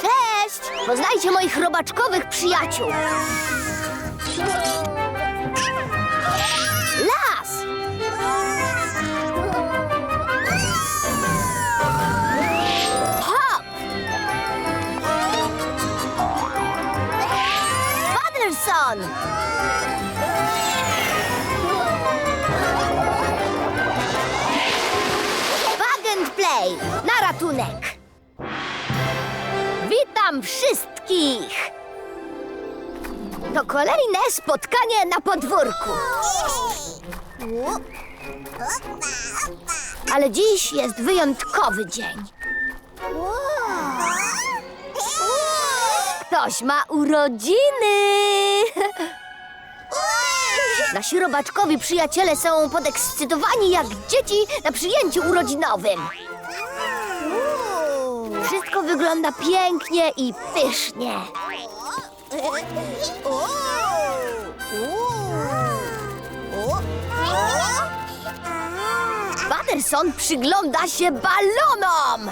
Cześć! Poznajcie moich robaczkowych przyjaciół. Witam wszystkich! To kolejne spotkanie na podwórku. Ale dziś jest wyjątkowy dzień. Ktoś ma urodziny! Nasi robaczkowi przyjaciele są podekscytowani jak dzieci na przyjęciu urodzinowym. Wygląda pięknie i pysznie. Patterson przygląda się balonom.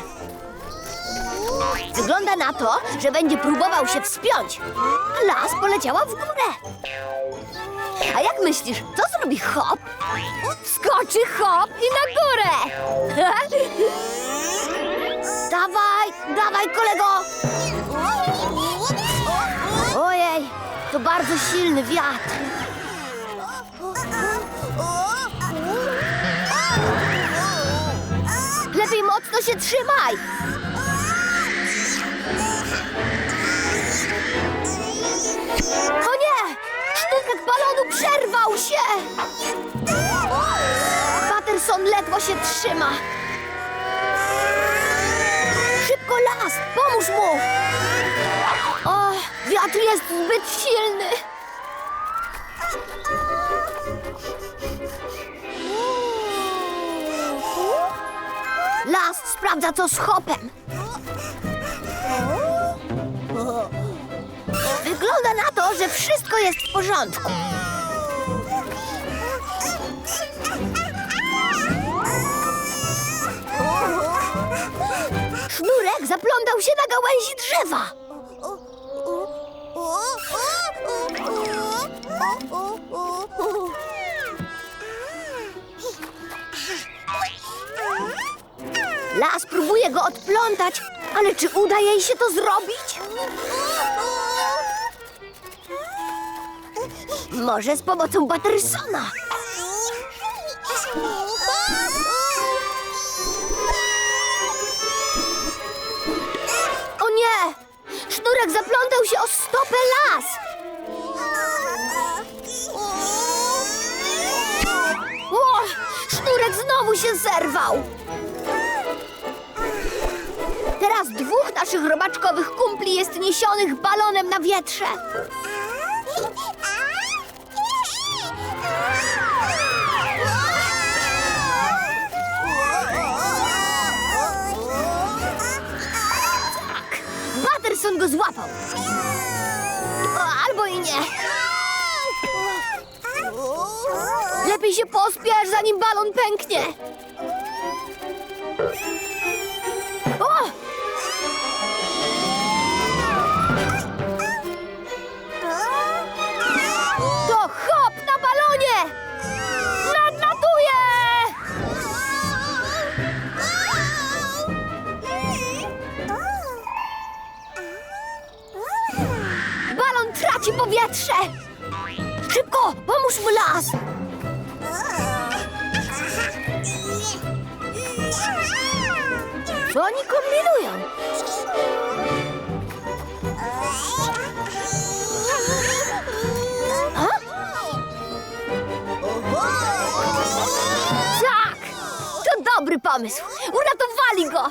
Wygląda na to, że będzie próbował się wspiąć. Las poleciała w górę. A jak myślisz, co zrobi hop? Skoczy hop i na górę! dawaj, kolego! Ojej, to bardzo silny wiatr. Lepiej mocno się trzymaj! O nie! Sztuczek balonu przerwał się! Patterson ledwo się trzyma. Szybko las! Pomóż mu! O, wiatr jest zbyt silny. Las sprawdza co z hopem. Wygląda na to, że wszystko jest w porządku. Zaplątał się na gałęzi drzewa. Las próbuje go odplątać, ale czy uda jej się to zrobić? Może z pomocą Pattersona. Się o stopę las. O! Sznurek znowu się zerwał. Teraz dwóch naszych robaczkowych kumpli jest niesionych balonem na wietrze. Patterson go złapał. O, albo i nie. Lepiej się pospiesz, zanim balon pęknie. Traci powietrze! Szybko, pomóż mu las! Co oni kombinują? Tak! To dobry pomysł! Uratowali go!